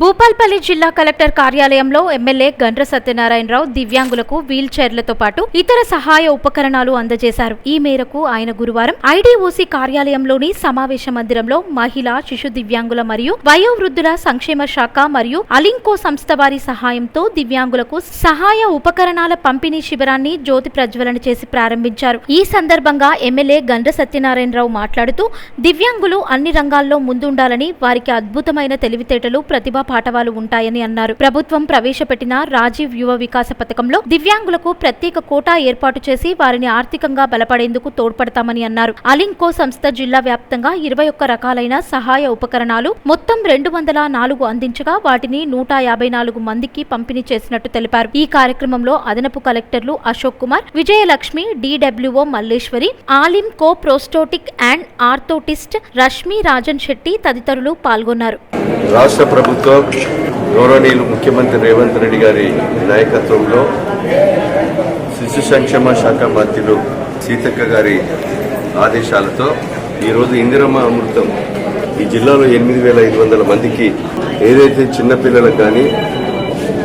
భూపాల్పల్లి జిల్లా కలెక్టర్ కార్యాలయంలో ఎమ్మెల్యే గండ్ర సత్యనారాయణరావు దివ్యాంగులకు వీల్ చైర్లతో పాటు ఇతర సహాయ ఉపకరణాలు అందజేశారు. ఈ మేరకు ఆయన గురువారం ఐడీఓసీ కార్యాలయంలోని సమావేశ మందిరంలో మహిళా శిశు దివ్యాంగుల మరియు వయోవృద్ధుల సంక్షేమ శాఖ మరియు అలింకో సంస్థ వారి సహాయంతో దివ్యాంగులకు సహాయ ఉపకరణాల పంపిణీ శిబిరాన్ని జ్యోతి ప్రజ్వలన చేసి ప్రారంభించారు. ఈ సందర్భంగా ఎమ్మెల్యే గండ్ర సత్యనారాయణరావు మాట్లాడుతూ దివ్యాంగులు అన్ని రంగాల్లో ముందుండాలని వారికి అద్భుతమైన తెలివితేటలు ప్రతిభా పాఠవాలు ఉంటాయని అన్నారు. ప్రభుత్వం ప్రవేశపెట్టిన రాజీవ్ యువ వికాస పథకంలో దివ్యాంగులకు ప్రత్యేక కోటా ఏర్పాటు చేసి వారిని ఆర్థికంగా బలపడేందుకు తోడ్పడతామని అన్నారు. అలింకో సంస్థ జిల్లా వ్యాప్తంగా ఇరవై ఒక్క రకాలైన సహాయ ఉపకరణాలు మొత్తం రెండు వందల నాలుగు అందించగా వాటిని నూట యాభై నాలుగు మందికి పంపిణీ చేసినట్టు తెలిపారు. ఈ కార్యక్రమంలో అదనపు కలెక్టర్లు Ashok Kumar Vijayalakshmi DWO Malleswari Alimco prosthetic and orthotist Rashmi Rajan Shetty తదితరులు పాల్గొన్నారు. రాష్ట్ర ప్రభుత్వం గౌరవనీయులు ముఖ్యమంత్రి రేవంత్ రెడ్డి గారి నాయకత్వంలో శిశు సంక్షేమ శాఖ మంత్రులు సీతక్క గారి ఆదేశాలతో ఈరోజు ఇందిరమ్మ అమృతం ఈ జిల్లాలో ఎనిమిది వేల ఐదు వందల మందికి ఏదైతే చిన్నపిల్లలకు కానీ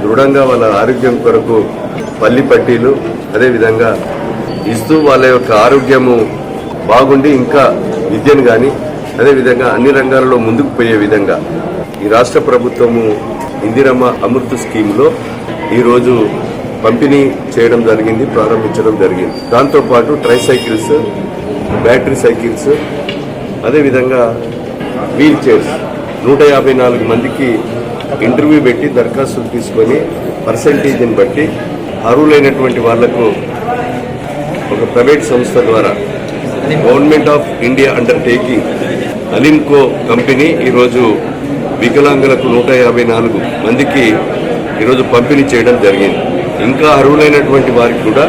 దృఢంగా వాళ్ళ ఆరోగ్యం కొరకు పల్లి పట్టీలు అదేవిధంగా ఇస్తూ వాళ్ళ యొక్క ఆరోగ్యము బాగుండి ఇంకా విద్యను కానీ అదేవిధంగా అన్ని రంగాలలో ముందుకు పోయే విధంగా ఈ రాష్ట్ర ప్రభుత్వము ఇందిరమ్మ అమృత్ స్కీమ్లో ఈరోజు పంపిణీ చేయడం జరిగింది ప్రారంభించడం జరిగింది. దాంతోపాటు ట్రైసైకిల్స్ బ్యాటరీ సైకిల్స్ అదేవిధంగా వీల్ చైర్స్. నూట యాభై నాలుగు మందికి ఇంటర్వ్యూ పెట్టి దరఖాస్తులు తీసుకొని పర్సంటేజ్ని బట్టి అర్హులైనటువంటి వాళ్ళకు ఒక ప్రైవేట్ సంస్థ ద్వారా government of India undertaking Alimco company ఈరోజు వికలాంగులకు నూట యాభై నాలుగు మందికి ఈరోజు పంపిణీ చేయడం జరిగింది. ఇంకా అర్హులైనటువంటి వారికి కూడా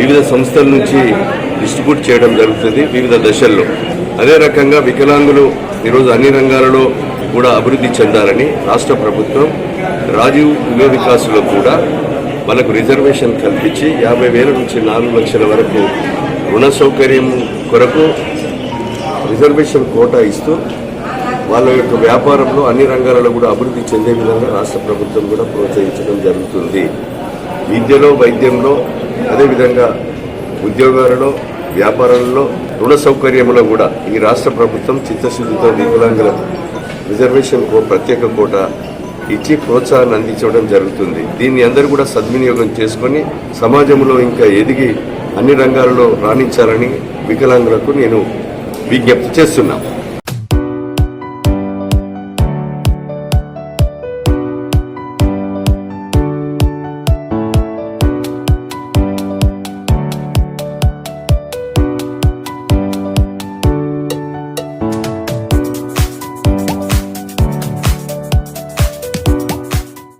వివిధ సంస్థల నుంచి డిస్ట్రిబ్యూట్ చేయడం జరుగుతుంది వివిధ దశల్లో. అదే రకంగా వికలాంగులు ఈరోజు అన్ని రంగాలలో కూడా అభివృద్ధి చెందాలని రాష్ట్ర ప్రభుత్వం రాజీవ్ యువ వికాసులో కూడా వాళ్ళకు రిజర్వేషన్ కల్పించి యాభై వేల నుంచి నాలుగు లక్షల వరకు రుణ సౌకర్యం కొరకు రిజర్వేషన్ కోటా ఇస్తూ వాళ్ళ యొక్క వ్యాపారంలో అన్ని రంగాలలో కూడా అభివృద్ధి చెందే విధంగా రాష్ట్ర ప్రభుత్వం కూడా ప్రోత్సహించడం జరుగుతుంది. విద్యలో వైద్యంలో అదేవిధంగా ఉద్యోగాలలో వ్యాపారాలలో రుణ సౌకర్యంలో కూడా ఈ రాష్ట్ర ప్రభుత్వం చిత్తశుద్ధితో వికలాంగుల రిజర్వేషన్ ప్రత్యేక కోట ఇచ్చి ప్రోత్సాహాన్ని అందించడం జరుగుతుంది. దీన్ని అందరూ కూడా సద్వినియోగం చేసుకొని సమాజంలో ఇంకా ఎదిగి అన్ని రంగాలలో రాణించాలని వికలాంగులకు నేను విజ్ఞప్తి చేస్తున్నాను.